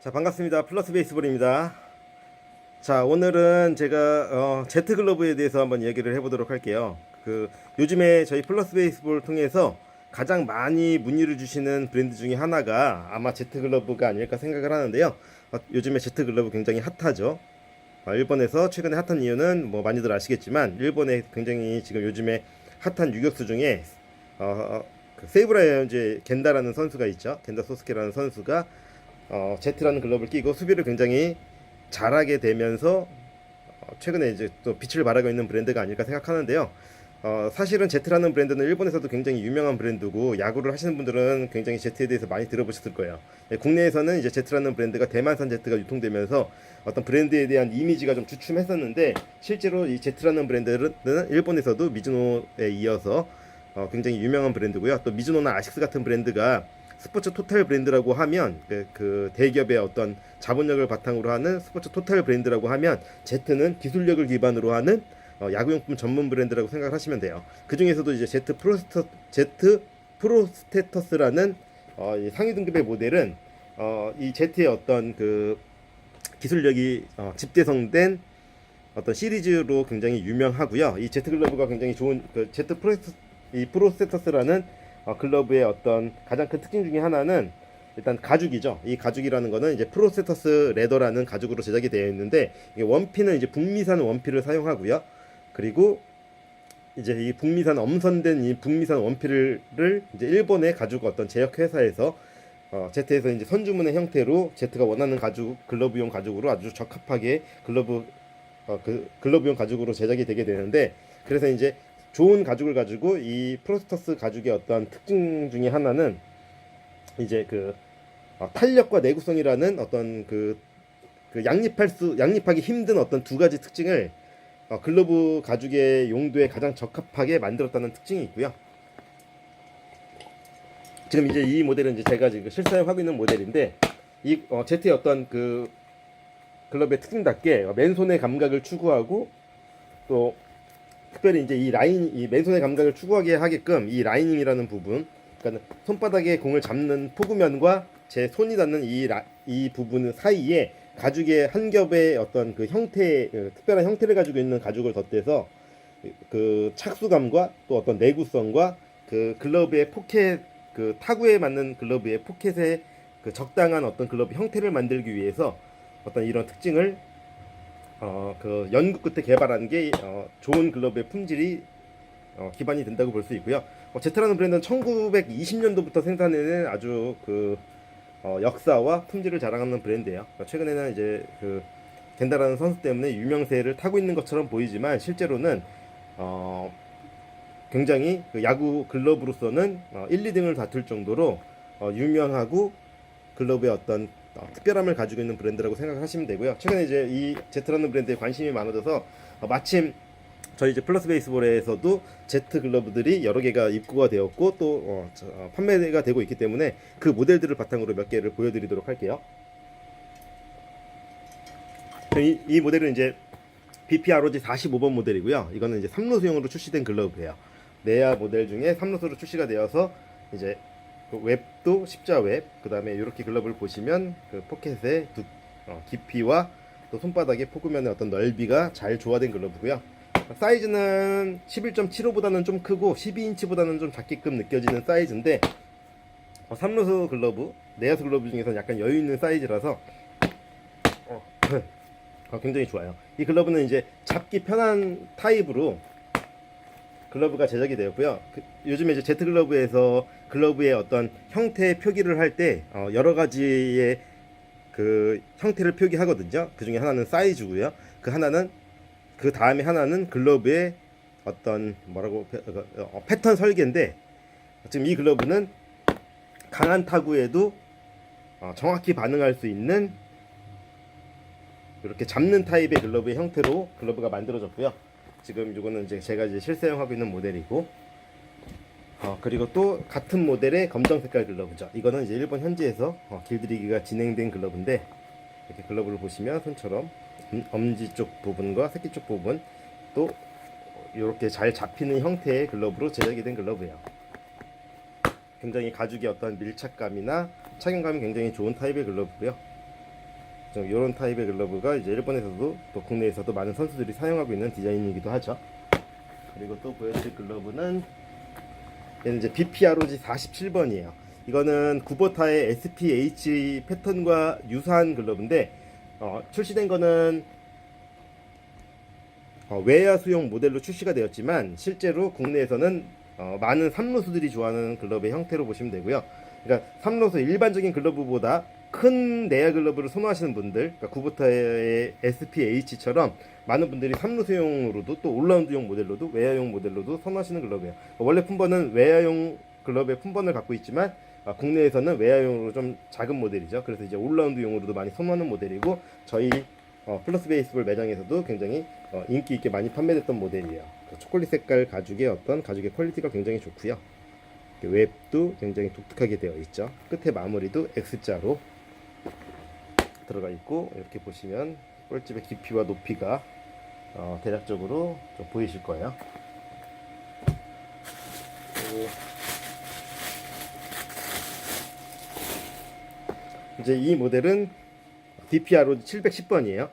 자 반갑습니다. 플러스 베이스볼입니다. 자 오늘은 제가 어, 제트 글러브에 대해서 한번 얘기를 해보도록 할게요. 그 요즘에 저희 플러스 베이스볼 통해서 가장 많이 문의를 주시는 브랜드 중에 하나가 아마 제트 글러브가 아닐까 생각을 하는데요. 어, 요즘에 제트 글러브 굉장히 핫하죠. 어, 일본에서 최근에 핫한 이유는 뭐 많이들 아시겠지만 일본에 굉장히 지금 요즘에 핫한 유격수 중에 어, 어, 그 세이브라의 현재 겐다라는 선수가 있죠. 겐다 소스케라는 선수가 어, 제트라는 글러브를 끼고 수비를 굉장히 잘하게 되면서 어, 최근에 이제 또 빛을 발하고 있는 브랜드가 아닐까 생각하는데요. 어, 사실은 제트라는 브랜드는 일본에서도 굉장히 유명한 브랜드고 야구를 하시는 분들은 굉장히 제트에 대해서 많이 들어보셨을 거예요. 예, 국내에서는 이제 제트라는 브랜드가 대만산 제트가 유통되면서 어떤 브랜드에 대한 이미지가 좀 주춤했었는데 실제로 이 제트라는 브랜드는 일본에서도 미즈노에 이어서 어, 굉장히 유명한 브랜드고요. 또 미즈노나 아식스 같은 브랜드가 스포츠 토탈 브랜드라고 하면 그, 그 대기업의 어떤 자본력을 바탕으로 하는 스포츠 토탈 브랜드라고 하면 제트는 기술력을 기반으로 하는 어, 야구용품 전문 브랜드라고 생각을 하시면 돼요. 그 중에서도 이제 제트 프로스터 제트 프로스테터스라는 어, 이 상위 등급의 모델은 어, 이 제트의 어떤 그 기술력이 어, 집대성된 어떤 시리즈로 굉장히 유명하고요. 이 제트 글러브가 굉장히 좋은 그 제트 프로스 이 프로스테터스라는 어, 글러브의 어떤 가장 큰 특징 중에 하나는 일단 가죽이죠. 이 가죽이라는 거는 이제 프로세터스 레더라는 가죽으로 제작이 되어 있는데 원피는 이제 북미산 원피를 사용하고요. 그리고 이제 이 북미산 엄선된 이 북미산 원피를 이제 일본의 가죽 어떤 제약 회사에서 어, 제트에서 이제 선주문의 형태로 제트가 원하는 가죽 글러브용 가죽으로 아주 적합하게 글러브 어, 그 글러브용 가죽으로 제작이 되게 되는데 그래서 이제 좋은 가죽을 가지고 이 프로스터스 가죽의 어떤 특징 중에 하나는 이제 그 어, 탄력과 내구성이라는 어떤 그, 그 양립할 수 양립하기 힘든 어떤 두 가지 특징을 어, 글러브 가죽의 용도에 가장 적합하게 만들었다는 특징이 있고요. 지금 이제 이 모델은 이제 제가 지금 실사용하고 있는 모델인데 이 어, 제트의 어떤 그 글러브의 특징답게 맨손의 감각을 추구하고 또 특별히 이제 이 라인 이 맨손의 감각을 추구하게 하게끔 이 라이닝이라는 부분 그러니까 손바닥에 공을 잡는 포구면과 제 손이 닿는 이, 라, 이 부분 사이에 가죽의 한 겹의 어떤 그 형태 그 특별한 형태를 가지고 있는 가죽을 덧대서 그 착수감과 또 어떤 내구성과 그 글러브의 포켓 그 타구에 맞는 글러브의 포켓의 그 적당한 어떤 글러브 형태를 만들기 위해서 어떤 이런 특징을 어, 그 연구 끝에 개발한 게 어, 좋은 글러브의 품질이 어, 기반이 된다고 볼 수 있고요. 어, 제트라는 브랜드는 1920년도부터 생산해낸 아주 그 어, 역사와 품질을 자랑하는 브랜드예요. 그러니까 최근에는 이제 그 겐다라는 선수 때문에 유명세를 타고 있는 것처럼 보이지만 실제로는 어, 굉장히 그 야구 글러브로서는 어, 1, 2등을 다툴 정도로 어, 유명하고 글러브의 어떤 어, 특별함을 가지고 있는 브랜드라고 생각하시면 되고요. 최근에 이제 이 제트라는 브랜드에 관심이 많아져서 어, 마침 저희 이제 플러스 베이스볼에서도 제트 글러브들이 여러 개가 입고가 되었고 또 어, 저, 어, 판매가 되고 있기 때문에 그 모델들을 바탕으로 몇 개를 보여드리도록 할게요. 이, 이 모델은 이제 BPROG 45번 모델이고요. 이거는 이제 3루 수용으로 출시된 글러브예요. 내야 모델 중에 3루수로 출시가 되어서 이제 그 웹도 십자 웹, 그 다음에 이렇게 글러브를 보시면 그 포켓의 두, 어, 깊이와 또 손바닥의 포구면의 어떤 넓이가 잘 조화된 글러브고요. 사이즈는 11.75보다는 좀 크고 12인치보다는 좀 작게끔 느껴지는 사이즈인데 어, 3루수 글러브, 내야수 글러브 중에서 약간 여유 있는 사이즈라서 어, 어, 굉장히 좋아요. 이 글러브는 이제 잡기 편한 타입으로 글러브가 제작이 되었고요. 그, 요즘에 이제 제트 글러브에서 글러브의 어떤 형태 표기를 할때 어, 여러 가지의 그 형태를 표기하거든요. 그 중에 하나는 사이즈고요. 그 하나는 그 다음에 하나는 글러브의 어떤 뭐라고 패- 어, 어, 패턴 설계인데 지금 이 글러브는 강한 타구에도 어, 정확히 반응할 수 있는 이렇게 잡는 타입의 글러브의 형태로 글러브가 만들어졌고요. 지금 이거는 이제 제가 이제 실사용하고 있는 모델이고 어, 그리고 또 같은 모델의 검정 색깔 글러브죠. 이거는 이제 일본 현지에서 어, 길들이기가 진행된 글러브인데 이렇게 글러브를 보시면 손처럼 음, 엄지 쪽 부분과 새끼 쪽 부분 또 이렇게 잘 잡히는 형태의 글러브로 제작이 된 글러브예요. 굉장히 가죽의 어떤 밀착감이나 착용감이 굉장히 좋은 타입의 글러브고요. 이런 타입의 글러브가 이제 일본에서도 또 국내에서도 많은 선수들이 사용하고 있는 디자인이기도 하죠. 그리고 또 보여드릴 글러브는 얘는 이제 BPROG 47번이에요. 이거는 구보타의 SPH 패턴과 유사한 글러브인데 어, 출시된 거는 어, 외야 수용 모델로 출시가 되었지만 실제로 국내에서는 어, 많은 삼루수들이 좋아하는 글러브의 형태로 보시면 되고요. 그러니까 삼루수 일반적인 글러브보다 큰 내야 글러브를 선호하시는 분들, 그러니까 구보타의 SPH처럼 많은 분들이 삼루수용으로도 또 올라운드용 모델로도 외야용 모델로도 선호하시는 글러브예요. 원래 품번은 외야용 글러브의 품번을 갖고 있지만 아, 국내에서는 외야용으로 좀 작은 모델이죠. 그래서 이제 올라운드용으로도 많이 선호하는 모델이고 저희 어, 플러스 베이스볼 매장에서도 굉장히 어, 인기 있게 많이 판매됐던 모델이에요. 그 초콜릿 색깔 가죽의 어떤 가죽의 퀄리티가 굉장히 좋고요. 웹도 굉장히 독특하게 되어 있죠. 끝에 마무리도 X자로 들어가 있고 이렇게 보시면 꿀집의 깊이와 높이가 어, 대략적으로 좀 보이실 거예요. 이제 이 모델은 DPRO 710번이에요.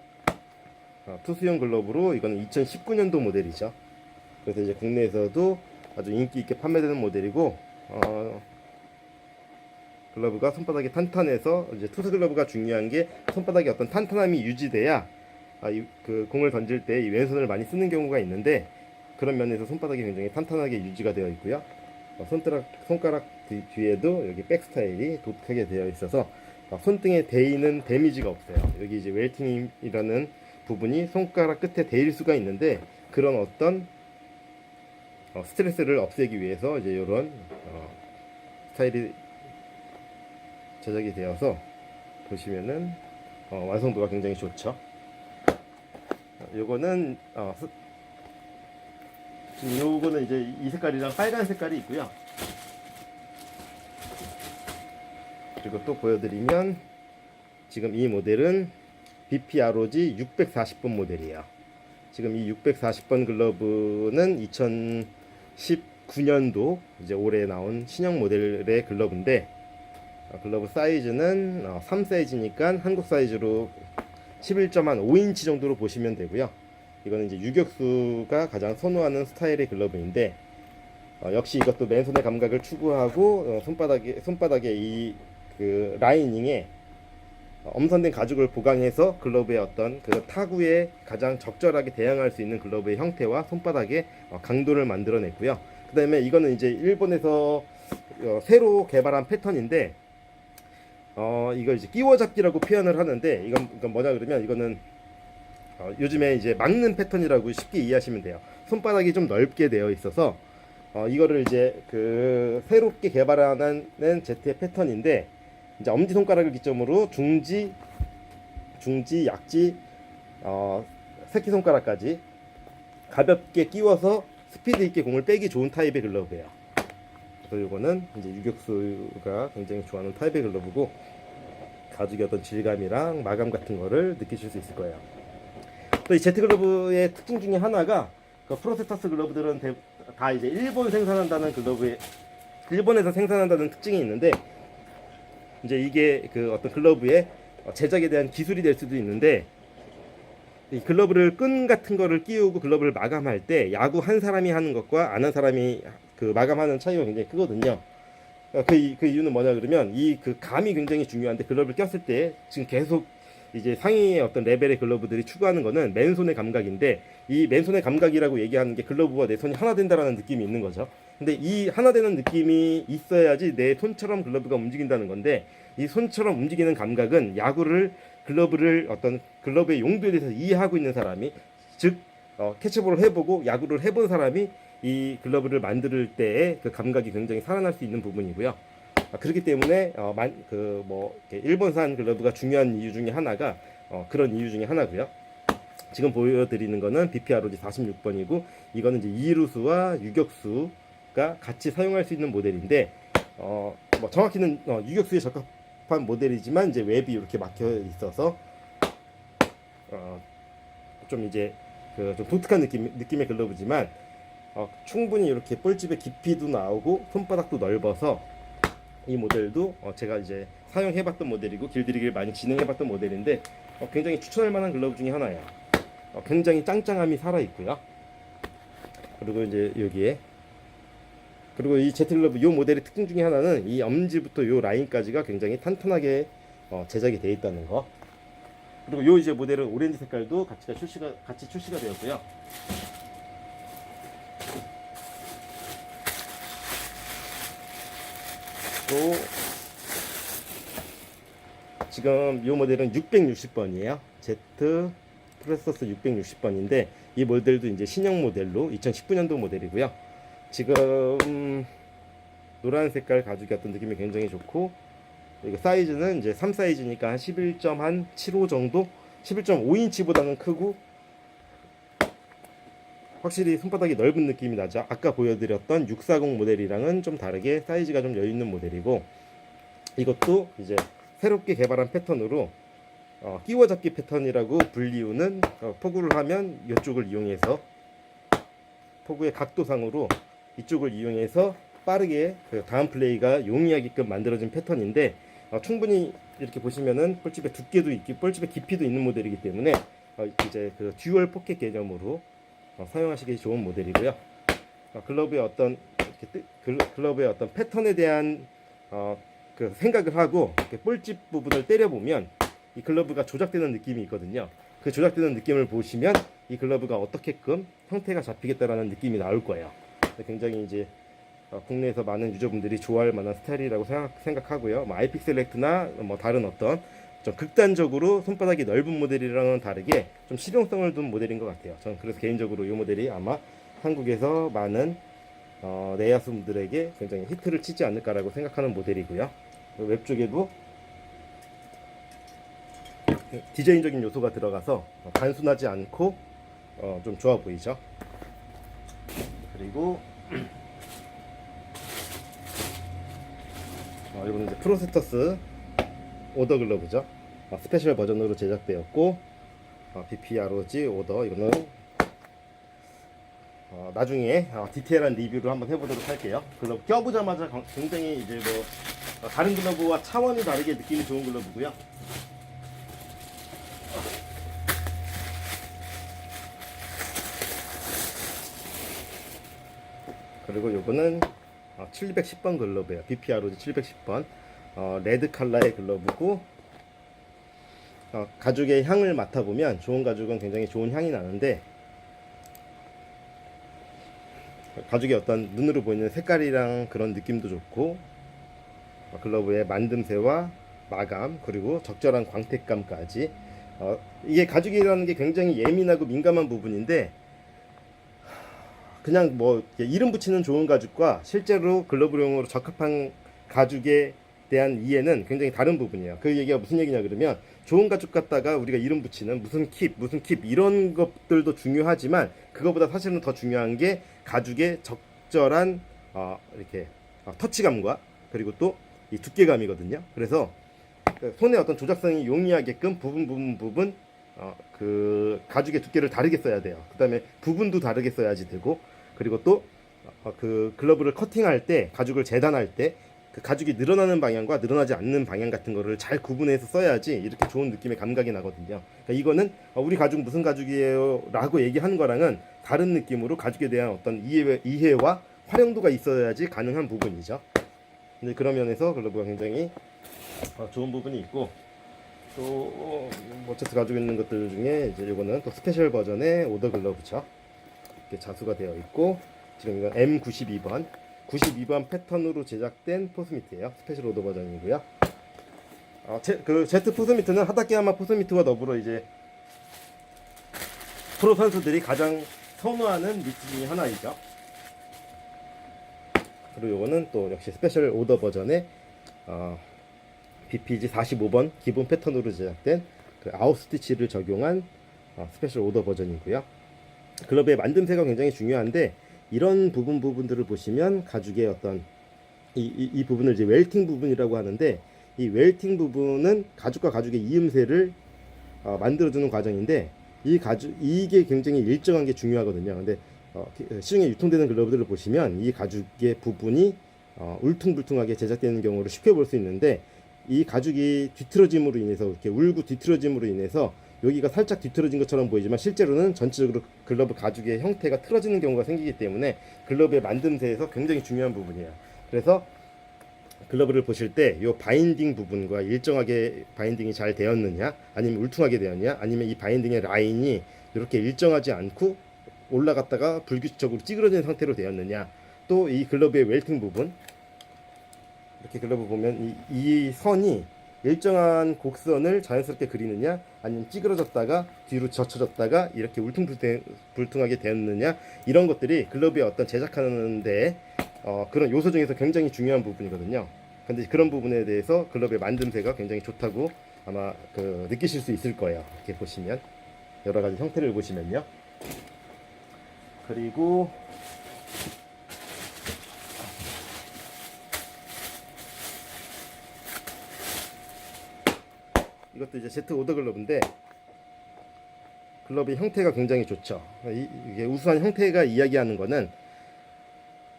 어, 투수용 글러브로 이거는 2019년도 모델이죠. 그래서 이제 국내에서도 아주 인기 있게 판매되는 모델이고 어, 글러브가 손바닥이 탄탄해서 이제 투수 글러브가 중요한 게 손바닥에 어떤 탄탄함이 유지돼야 아, 이, 그 공을 던질 때 이 왼손을 많이 쓰는 경우가 있는데 그런 면에서 손바닥이 굉장히 탄탄하게 유지가 되어 있고요. 어, 손가락 손가락 뒤, 뒤에도 여기 백 스타일이 독특하게 되어 있어서 어, 손등에 대이는 데미지가 없어요. 여기 이제 웰팅이라는 부분이 손가락 끝에 대일 수가 있는데 그런 어떤 어, 스트레스를 없애기 위해서 이제 이런 어, 스타일이 제작이 되어서 보시면은 어, 완성도가 굉장히 좋죠. 어, 요거는 어, 스- 지금 요거는 이제 이 색깔이랑 빨간 색깔이 있고요. 그리고 또 보여드리면 지금 이 모델은 BPROG 640번 모델이에요. 지금 이 640번 글러브는 2019년도 이제 올해 나온 신형 모델의 글러브인데 어, 글러브 사이즈는 어, 3 사이즈니까 한국 사이즈로 11.5인치 정도로 보시면 되고요. 이거는 이제 유격수가 가장 선호하는 스타일의 글러브인데 어, 역시 이것도 맨손의 감각을 추구하고 어, 손바닥에 손바닥에 이 그 라이닝에 어, 엄선된 가죽을 보강해서 글러브의 어떤 그 타구에 가장 적절하게 대응할 수 있는 글러브의 형태와 손바닥의 어, 강도를 만들어냈고요. 그 다음에 이거는 이제 일본에서 어, 새로 개발한 패턴인데 어 이걸 이제 끼워잡기라고 표현을 하는데 이건, 이건 뭐냐 그러면 이거는 어, 요즘에 이제 막는 패턴이라고 쉽게 이해하시면 돼요. 손바닥이 좀 넓게 되어 있어서 어, 이거를 이제 그 새롭게 개발하는 제트의 패턴인데 이제 엄지 손가락을 기점으로 중지, 중지, 약지, 어, 새끼 손가락까지 가볍게 끼워서 스피드 있게 공을 빼기 좋은 타입의 글러브예요. 그래서 이거는 이제 유격수가 굉장히 좋아하는 타입의 글러브고 가죽의 어떤 질감이랑 마감 같은 거를 느끼실 수 있을 거예요. 또 이 제트 글러브의 특징 중에 하나가 그 프로세타스 글러브들은 대- 다 이제 일본 생산한다는 글러브에 일본에서 생산한다는 특징이 있는데 이제 이게 그 어떤 글러브의 어, 제작에 대한 기술이 될 수도 있는데 이 글러브를 끈 같은 거를 끼우고 글러브를 마감할 때 야구 한 사람이 하는 것과 안 한 사람이 그 마감하는 차이가 굉장히 크거든요. 어, 그, 이- 그 이유는 뭐냐 그러면 이 그 감이 굉장히 중요한데 글러브를 꼈을 때 지금 계속 이제 상위의 어떤 레벨의 글러브들이 추구하는 거는 맨손의 감각인데 이 맨손의 감각이라고 얘기하는 게 글러브와 내 손이 하나 된다라는 느낌이 있는 거죠. 근데 이 하나 되는 느낌이 있어야지 내 손처럼 글러브가 움직인다는 건데 이 손처럼 움직이는 감각은 야구를 글러브를 어떤 글러브의 용도에 대해서 이해하고 있는 사람이 즉 어, 캐치볼을 해보고 야구를 해본 사람이 이 글러브를 만들 때의 그 감각이 굉장히 살아날 수 있는 부분이고요. 아, 그렇기 때문에 어, 그뭐 일본산 글러브가 중요한 이유 중에 하나가 어, 그런 이유 중에 하나고요. 지금 보여드리는 거는 BPROG 46번이고 이거는 이제 이루수와 유격수가 같이 사용할 수 있는 모델인데 어, 뭐 정확히는 어, 유격수에 적합한 모델이지만 이제 웹이 이렇게 막혀 있어서 어, 좀 이제 그 좀 독특한 느낌 느낌의 글러브지만 어, 충분히 이렇게 볼집의 깊이도 나오고 손바닥도 넓어서 이 모델도 어, 제가 이제 사용해봤던 모델이고 길들이기를 많이 진행해봤던 모델인데 어, 굉장히 추천할 만한 글러브 중에 하나예요. 어, 굉장히 짱짱함이 살아 있고요. 그리고 이제 여기에 그리고 이 제트글러브 이 모델의 특징 중에 하나는 이 엄지부터 이 라인까지가 굉장히 탄탄하게 어, 제작이 되어 있다는 거. 그리고 요 이제 모델은 오렌지 색깔도 같이 출시가 같이 출시가 되었고요. 또 지금 이 모델은 660번이에요. Z 프레서스 660번인데 이 모델도 이제 신형 모델로 2019년도 모델이고요. 지금 노란 색깔 가죽이 어떤 느낌이 굉장히 좋고 이거 사이즈는 이제 3 사이즈니까 한 11.75 정도 11.5인치보다는 크고 확실히 손바닥이 넓은 느낌이 나죠. 아까 보여드렸던 640 모델이랑은 좀 다르게 사이즈가 좀 여유 있는 모델이고 이것도 이제 새롭게 개발한 패턴으로 어, 끼워잡기 패턴이라고 불리우는 어, 포구를 하면 이쪽을 이용해서 포구의 각도상으로 이쪽을 이용해서 빠르게 그 다음 플레이가 용이하게끔 만들어진 패턴인데 어, 충분히 이렇게 보시면은 볼집의 두께도 있고 볼집의 깊이도 있는 모델이기 때문에 어, 이제 그 듀얼 포켓 개념으로 어, 사용하시기 좋은 모델이고요. 어, 글러브의 어떤 글러브의 어떤 패턴에 대한 어, 그 생각을 하고 볼집 부분을 때려 보면 이 글러브가 조작되는 느낌이 있거든요. 그 조작되는 느낌을 보시면 이 글러브가 어떻게끔 형태가 잡히겠다라는 느낌이 나올 거예요. 굉장히 이제 어, 국내에서 많은 유저분들이 좋아할 만한 스타일이라고 생각, 생각하고요. 뭐 아이픽 셀렉트나 뭐 다른 어떤 좀 극단적으로 손바닥이 넓은 모델이랑은 다르게 좀 실용성을 둔 모델인 것 같아요. 저는 그래서 개인적으로 이 모델이 아마 한국에서 많은 어, 내야수분들에게 굉장히 히트를 치지 않을까라고 생각하는 모델이고요. 웹 쪽에도 디자인적인 요소가 들어가서 어, 단순하지 않고 어, 좀 좋아 보이죠. 그리고 어, 이거는 이제 프로세터스 오더 글러브죠. 어, 스페셜 버전으로 제작되었고 어, BPROG 오더 이거는 어, 나중에 어, 디테일한 리뷰를 한번 해보도록 할게요. 글러브 껴보자마자 거- 굉장히 이제 뭐 어, 다른 글러브와 차원이 다르게 느낌이 좋은 글러브고요. 그리고 요거는 어, 710번 글러브예요. BPROG 710번 어, 레드 컬러의 글러브고 어, 가죽의 향을 맡아보면 좋은 가죽은 굉장히 좋은 향이 나는데 가죽의 어떤 눈으로 보이는 색깔이랑 그런 느낌도 좋고 어, 글러브의 만듦새와 마감 그리고 적절한 광택감까지 어, 이게 가죽이라는 게 굉장히 예민하고 민감한 부분인데 그냥 뭐 이름 붙이는 좋은 가죽과 실제로 글러브용으로 적합한 가죽에 대한 이해는 굉장히 다른 부분이에요. 그 얘기가 무슨 얘기냐 그러면 좋은 가죽 갖다가 우리가 이름 붙이는 무슨 킵, 무슨 킵 이런 것들도 중요하지만 그거보다 사실은 더 중요한 게 가죽의 적절한 어, 이렇게 어, 터치감과 그리고 또 이 두께감이거든요. 그래서 그 손의 어떤 조작성이 용이하게끔 부분 부분 부분 어, 그 가죽의 두께를 다르게 써야 돼요. 그다음에 부분도 다르게 써야지 되고 그리고 또그 글러브를 커팅할 때 가죽을 재단할 때 그 가죽이 늘어나는 방향과 늘어나지 않는 방향 같은 거를 잘 구분해서 써야지 이렇게 좋은 느낌의 감각이 나거든요. 그러니까 이거는 어, 우리 가죽 무슨 가죽이에요 라고 얘기하는 거랑은 다른 느낌으로 가죽에 대한 어떤 이해, 이해와 활용도가 있어야지 가능한 부분이죠. 근데 그런 면에서 글러브가 굉장히 어, 좋은 부분이 있고 또 모체스 가지고 있는 것들 중에 이제 이거는 또 스페셜 버전의 오더 글러브죠. 이렇게 자수가 되어 있고 지금 이건 M92번 92번 패턴으로 제작된 포스미트예요. 스페셜 오더 버전이고요. 어, 제, 그 제트 포스미트는 하다케야마 포스미트와 더불어 이제 프로 선수들이 가장 선호하는 미트 중에 하나이죠. 그리고 이거는 또 역시 스페셜 오더 버전의 어, BPG 45번 기본 패턴으로 제작된 그 아웃 스티치를 적용한 어, 스페셜 오더 버전이고요. 글러브의 만듦새가 굉장히 중요한데 이런 부분 부분들을 보시면 가죽의 어떤 이, 이, 이 부분을 이제 웰팅 부분이라고 하는데 이 웰팅 부분은 가죽과 가죽의 이음새를 어, 만들어주는 과정인데 이 가죽 이게 굉장히 일정한 게 중요하거든요. 근데 어, 시중에 유통되는 글러브들을 보시면 이 가죽의 부분이 어, 울퉁불퉁하게 제작되는 경우를 쉽게 볼 수 있는데 이 가죽이 뒤틀어짐으로 인해서 이렇게 울고 뒤틀어짐으로 인해서 여기가 살짝 뒤틀어진 것처럼 보이지만 실제로는 전체적으로 글러브 가죽의 형태가 틀어지는 경우가 생기기 때문에 글러브의 만듦새에서 굉장히 중요한 부분이에요. 그래서 글러브를 보실 때 이 바인딩 부분과 일정하게 바인딩이 잘 되었느냐 아니면 울퉁하게 되었냐 아니면 이 바인딩의 라인이 이렇게 일정하지 않고 올라갔다가 불규칙적으로 찌그러진 상태로 되었느냐 또 이 글러브의 웰팅 부분 이렇게 글러브 보면 이, 이 선이 일정한 곡선을 자연스럽게 그리느냐 아니면 찌그러졌다가 뒤로 젖혀졌다가 이렇게 울퉁불퉁하게 되었느냐 이런 것들이 글러브의 어떤 제작하는데 어, 그런 요소 중에서 굉장히 중요한 부분이거든요. 근데 그런 부분에 대해서 글러브의 만듦새가 굉장히 좋다고 아마 그 느끼실 수 있을 거예요. 이렇게 보시면 여러 가지 형태를 보시면요. 그리고 이것도 이제 제트 오더 글러브인데 글러브의 형태가 굉장히 좋죠. 이, 이게 우수한 형태가 이야기하는 거는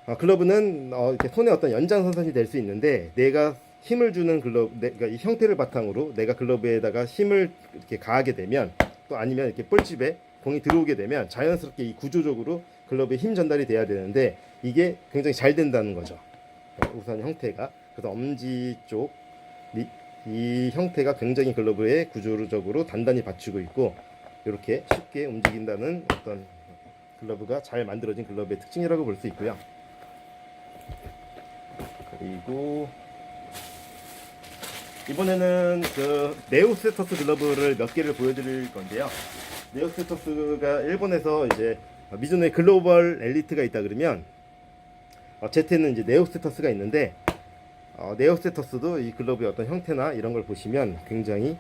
어, 글러브는 어, 이렇게 손에 어떤 연장선상이 될 수 있는데 내가 힘을 주는 글러브, 내, 그러니까 이 형태를 바탕으로 내가 글러브에다가 힘을 이렇게 가하게 되면 또 아니면 이렇게 볼집에 공이 들어오게 되면 자연스럽게 이 구조적으로 글러브에 힘 전달이 돼야 되는데 이게 굉장히 잘 된다는 거죠. 어, 우선 형태가 그래서 엄지 쪽 이, 이 형태가 굉장히 글러브에 구조적으로 단단히 받치고 있고 이렇게 쉽게 움직인다는 어떤 글러브가 잘 만들어진 글러브의 특징이라고 볼 수 있고요. 그리고 이번에는 그 네오스테터스 글러브를 몇 개를 보여드릴 건데요. 네오스테터스가 일본에서 이제 미즈노의 글로벌 엘리트가 있다 그러면 어, 제트에는 이제 네오스테터스가 있는데 어, 네오스테터스도 이 글러브의 어떤 형태나 이런 걸 보시면 굉장히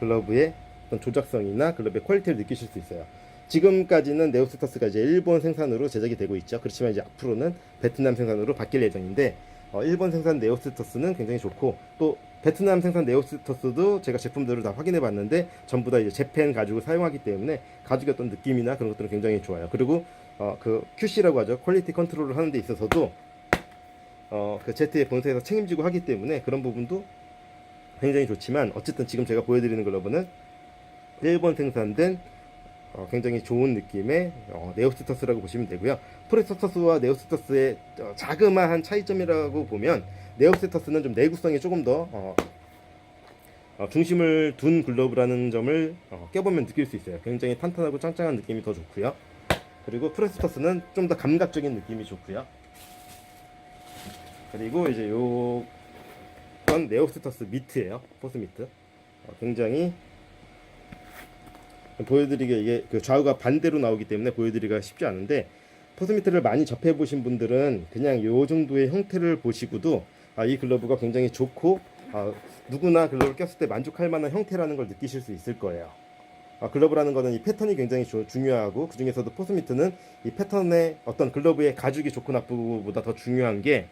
글러브의 어떤 조작성이나 글러브의 퀄리티를 느끼실 수 있어요. 지금까지는 네오스테터스가 이제 일본 생산으로 제작이 되고 있죠. 그렇지만 이제 앞으로는 베트남 생산으로 바뀔 예정인데 어, 일본 생산 네오스테터스는 굉장히 좋고 또 베트남 생산 네오스테터스도 제가 제품들을 다 확인해 봤는데 전부 다 이제 재팬 가죽을 사용하기 때문에 가죽의 어떤 느낌이나 그런 것들은 굉장히 좋아요. 그리고 어, 그 QC라고 하죠. 퀄리티 컨트롤을 하는 데 있어서도 어, 그 제트의 본사에서 책임지고 하기 때문에 그런 부분도 굉장히 좋지만 어쨌든 지금 제가 보여드리는 글러브는 일본 생산된 어, 굉장히 좋은 느낌의 어, 네오스터스라고 보시면 되고요. 프레스터스와 네오스터스의 어, 자그마한 차이점이라고 보면 네오스터스는 좀 내구성이 조금 더 어, 어, 중심을 둔 글러브라는 점을 어, 껴보면 느낄 수 있어요. 굉장히 탄탄하고 짱짱한 느낌이 더 좋고요. 그리고 프레스터스는 좀 더 감각적인 느낌이 좋고요. 그리고 이제 요건 네오스터스 미트예요. 포스 미트. 어, 굉장히 보여드리기가 이게 그 좌우가 반대로 나오기 때문에 보여드리기가 쉽지 않은데 포스 미트를 많이 접해 보신 분들은 그냥 요 정도의 형태를 보시고도 아, 이 글러브가 굉장히 좋고 아, 누구나 글러브를 꼈을 때 만족할 만한 형태라는 걸 느끼실 수 있을 거예요. 아, 글러브라는 거는 이 패턴이 굉장히 조- 중요하고 그 중에서도 포스미트는 이 패턴의 어떤 글러브의 가죽이 좋고 나쁘고보다 더 중요한 게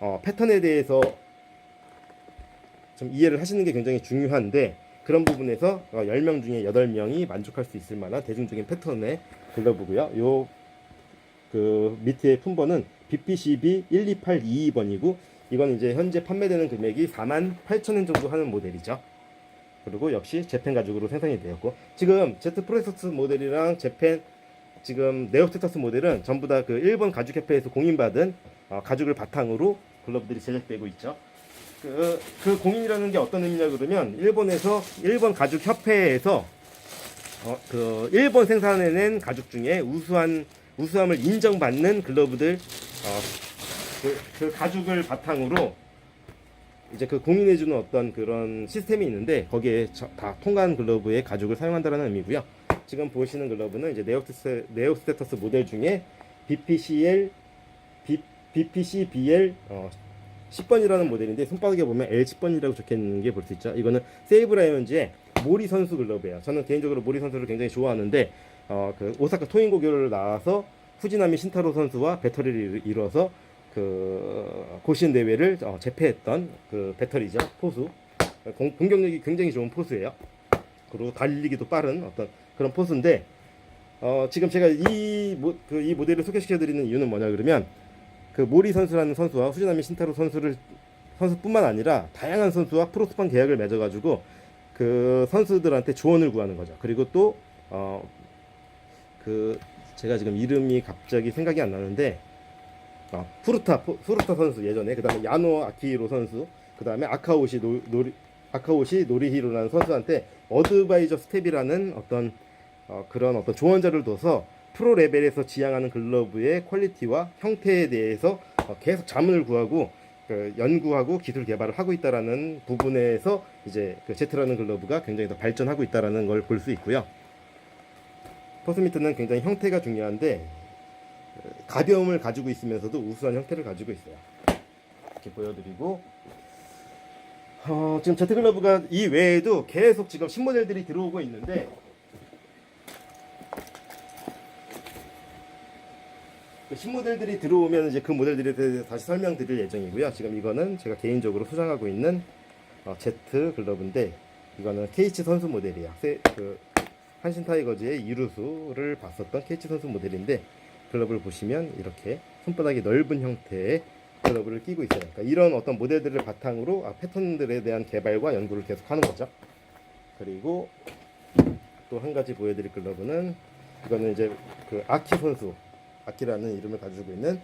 어, 패턴에 대해서 좀 이해를 하시는 게 굉장히 중요한데 그런 부분에서 어, 10명 중에 8명이 만족할 수 있을 만한 대중적인 패턴의 글러브고요. 요 그 밑에 품번은 BPCB 12822번이고 이건 이제 현재 판매되는 금액이 4만 8천엔 정도 하는 모델이죠. 그리고 역시 재팬 가죽으로 생산이 되었고 지금 제트 프레서스 모델이랑 재팬 지금 네오스테터스 모델은 전부 다 그 일본 가죽 협회에서 공인받은 어, 가죽을 바탕으로 글러브들이 제작되고 있죠. 그, 그 공인이라는 게 어떤 의미냐 그러면 일본에서 일본 가죽 협회에서 어, 그 일본 생산해낸 가죽 중에 우수한 우수함을 인정받는 글러브들 어, 그, 그 가죽을 바탕으로 이제 그 공인해주는 어떤 그런 시스템이 있는데 거기에 저- 다 통과한 글러브의 가죽을 사용한다는 의미고요. 지금 보시는 글러브는 이제 네오스테, 네오스테터스 모델 중에 BPCL, BPCBL 어, 10번이라는 모델인데 손바닥에 보면 L10번이라고 적혀 있는 게 볼 수 있죠. 이거는 세이브 라이온즈의 모리 선수 글러브예요. 저는 개인적으로 모리 선수를 굉장히 좋아하는데 어, 그 오사카 토인 고교를 나와서 후지나미 신타로 선수와 배터리를 이뤄서 그 고시인 대회를 어, 제패했던 그 배터리죠 포수 공, 공격력이 굉장히 좋은 포수예요. 그리고 달리기도 빠른 어떤 그런 포수인데 어, 지금 제가 이, 모, 그, 이 모델을 소개시켜 드리는 이유는 뭐냐 그러면 그 모리 선수라는 선수와 후지나미 신타로 선수를 선수뿐만 아니라 다양한 선수와 프로스판 계약을 맺어가지고 그 선수들한테 조언을 구하는 거죠. 그리고 또 어 그 제가 지금 이름이 갑자기 생각이 안 나는데 아, 후르타 포- 후르타 선수 예전에 그다음에 야노 아키히로 선수 그다음에 아카오시 노, 노리 아카오시 노리히로라는 선수한테 어드바이저 스텝이라는 어떤 어, 그런 어떤 조언자를 둬서 프로 레벨에서 지향하는 글러브의 퀄리티와 형태에 대해서 어, 계속 자문을 구하고 그 연구하고 기술 개발을 하고 있다라는 부분에서 이제 그 제트라는 글러브가 굉장히 더 발전하고 있다라는 걸 볼 수 있고요. 퍼스미트는 굉장히 형태가 중요한데 어, 가벼움을 가지고 있으면서도 우수한 형태를 가지고 있어요. 이렇게 보여드리고 어, 지금 제트글러브가 이 외에도 계속 지금 신모델들이 들어오고 있는데 그 신모델들이 들어오면 이제 그 모델들에 대해서 다시 설명드릴 예정이고요. 지금 이거는 제가 개인적으로 소장하고 있는 어, 제트 글러브인데 이거는 케이치 선수 모델이야. 세, 그 한신 타이거즈의 이루수를 봤었던 케이치 선수 모델인데 글러브를 보시면 이렇게 손바닥이 넓은 형태의 글러브를 끼고 있어요. 그러니까 이런 어떤 모델들을 바탕으로 아, 패턴들에 대한 개발과 연구를 계속 하는 거죠. 그리고 또 한 가지 보여드릴 글러브는 이거는 이제 그 아키 선수 아키라는 이름을 가지고 있는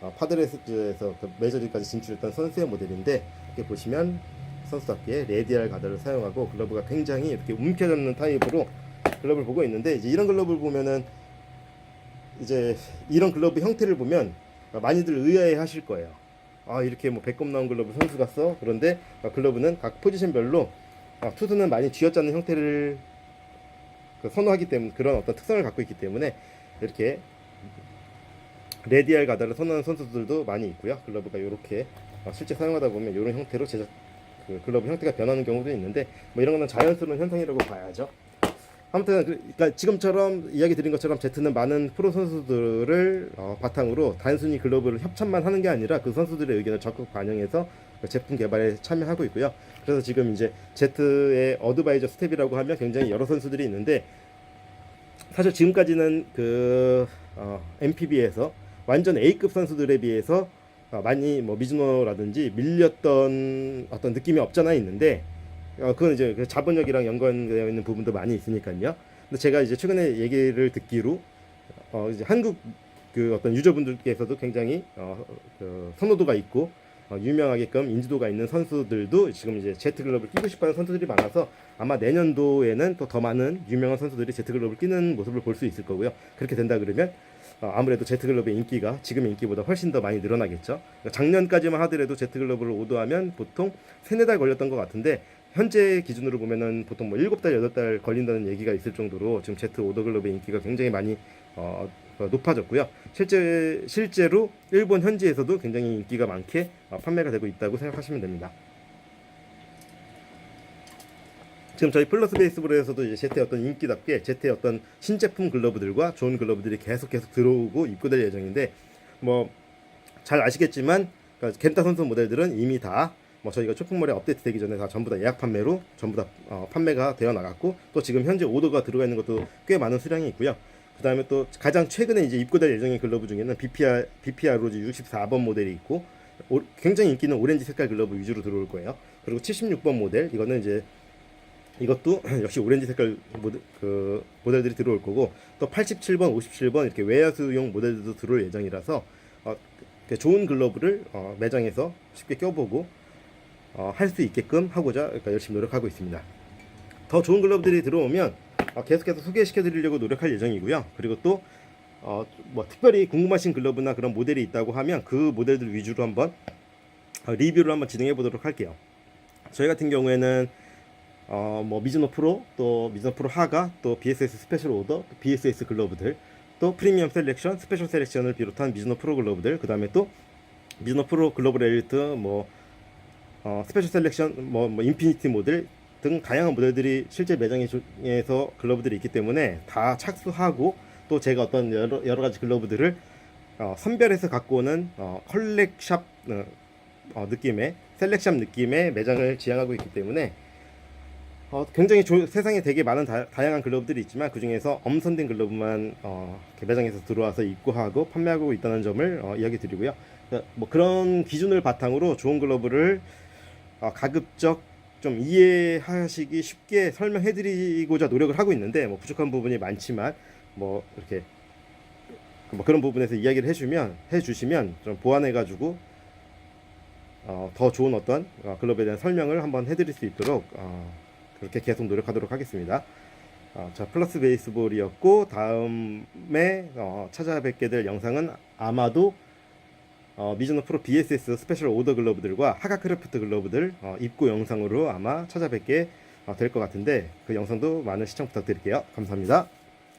어, 파드레스에서 그 메이저리까지 진출했던 선수의 모델인데 이렇게 보시면 선수답게 레디알 가드를 사용하고 글러브가 굉장히 이렇게 움켜잡는 타입으로 글러브를 보고 있는데 이제 이런 글러브를 보면은 이제 이런 글러브 형태를 보면 많이들 의아해 하실 거예요. 아 이렇게 뭐 배꼽 나온 글러브 선수가 써 그런데 아, 글러브는 각 포지션별로 아, 투수는 많이 쥐어짜는 형태를 그 선호하기 때문에 그런 어떤 특성을 갖고 있기 때문에 이렇게 레디알 가다를 선호하는 선수들도 많이 있고요. 글러브가 이렇게 어, 실제 사용하다 보면 이런 형태로 제작 그 글러브 형태가 변하는 경우도 있는데 뭐 이런 거는 자연스러운 현상이라고 봐야죠. 아무튼 그- 그러니까 지금처럼 이야기 드린 것처럼 제트는 많은 프로 선수들을 어, 바탕으로 단순히 글러브를 협찬만 하는 게 아니라 그 선수들의 의견을 적극 반영해서 그 제품 개발에 참여하고 있고요. 그래서 지금 이제 제트의 어드바이저 스텝이라고 하면 굉장히 여러 선수들이 있는데 사실 지금까지는 그 어, MPB에서 완전 A급 선수들에 비해서 어, 많이 뭐 미즈노라든지 밀렸던 어떤 느낌이 없잖아 있는데 어, 그건 이제 그 자본력이랑 연관되어 있는 부분도 많이 있으니까요. 근데 제가 이제 최근에 얘기를 듣기로 어, 이제 한국 그 어떤 유저분들께서도 굉장히 어, 그 선호도가 있고 어, 유명하게끔 인지도가 있는 선수들도 지금 이제 제트 글러브를 끼고 싶어하는 선수들이 많아서 아마 내년도에는 또 더 많은 유명한 선수들이 제트 글러브를 끼는 모습을 볼 수 있을 거고요. 그렇게 된다 그러면 어, 아무래도 제트 글러브의 인기가 지금의 인기보다 훨씬 더 많이 늘어나겠죠. 그러니까 작년까지만 하더라도 제트 글러브를 오도하면 보통 세네 달 걸렸던 것 같은데 현재 기준으로 보면은 보통 뭐 일곱 달 여덟 달 걸린다는 얘기가 있을 정도로 지금 제트 오더 글러브의 인기가 굉장히 많이 어, 어, 높아졌고요. 실제 실제로 일본 현지에서도 굉장히 인기가 많게 어, 판매가 되고 있다고 생각하시면 됩니다. 지금 저희 플러스 베이스볼에서도 이제 제트의 어떤 인기답게 제트의 어떤 신제품 글러브들과 좋은 글러브들이 계속 계속 들어오고 입고될 예정인데 뭐 잘 아시겠지만 그러니까 겐타 선수 모델들은 이미 다 뭐 저희가 쇼핑몰에 업데이트 되기 전에 다 전부 다 예약 판매로 전부 다 어, 판매가 되어 나갔고 또 지금 현재 오더가 들어가 있는 것도 꽤 많은 수량이 있고요. 그 다음에 또 가장 최근에 이제 입고될 예정인 글러브 중에는 BPR BPR 로즈 64번 모델이 있고 오- 굉장히 인기 있는 오렌지 색깔 글러브 위주로 들어올 거예요. 그리고 76번 모델 이거는 이제 이것도 역시 오렌지 색깔 모델, 그 모델들이 들어올 거고 또 87번, 57번 이렇게 외야수용 모델들도 들어올 예정이라서 어, 좋은 글러브를 어, 매장에서 쉽게 껴보고 어, 할 수 있게끔 하고자 그러니까 열심히 노력하고 있습니다. 더 좋은 글러브들이 들어오면 어, 계속해서 소개시켜 드리려고 노력할 예정이고요. 그리고 또 어, 뭐 특별히 궁금하신 글러브나 그런 모델이 있다고 하면 그 모델들 위주로 한번 어, 리뷰를 한번 진행해 보도록 할게요. 저희 같은 경우에는 어, 뭐 미즈노 프로, 또 미즈노 프로 하가, 또 BSS 스페셜 오더, 또 BSS 글러브들, 또 프리미엄 셀렉션, 스페셜 셀렉션을 비롯한 미즈노 프로 글러브들, 그 다음에 또 미즈노 프로 글로벌 엘리트, 뭐 어, 스페셜 셀렉션, 뭐, 뭐 인피니티 모델 등 다양한 모델들이 실제 매장에서 글러브들이 있기 때문에 다 착수하고 또 제가 어떤 여러, 여러 가지 글러브들을 어, 선별해서 갖고 오는 어, 컬렉샵 어, 어, 느낌의 셀렉샵 느낌의 매장을 지향하고 있기 때문에 어, 굉장히 조- 세상에 되게 많은 다, 양한 글러브들이 있지만 그 중에서 엄선된 글러브만 어, 매장에서 들어와서 입고하고 판매하고 있다는 점을 어, 이야기 드리고요. 그러니까 뭐 그런 기준을 바탕으로 좋은 글러브를 어, 가급적 좀 이해하시기 쉽게 설명해드리고자 노력을 하고 있는데 뭐 부족한 부분이 많지만 뭐 이렇게 뭐 그런 부분에서 이야기를 해주면 해주시면 좀 보완해가지고 어, 더 좋은 어떤 어, 글러브에 대한 설명을 한번 해드릴 수 있도록 어, 그렇게 계속 노력하도록 하겠습니다. 어, 자 플러스 베이스볼이었고 다음에 어, 찾아뵙게 될 영상은 아마도 어, 미즈노 프로 BSS 스페셜 오더 글러브들과 하가 크래프트 글러브들 어, 입고 영상으로 아마 찾아뵙게 어, 될것 같은데 그 영상도 많은 시청 부탁드릴게요. 감사합니다.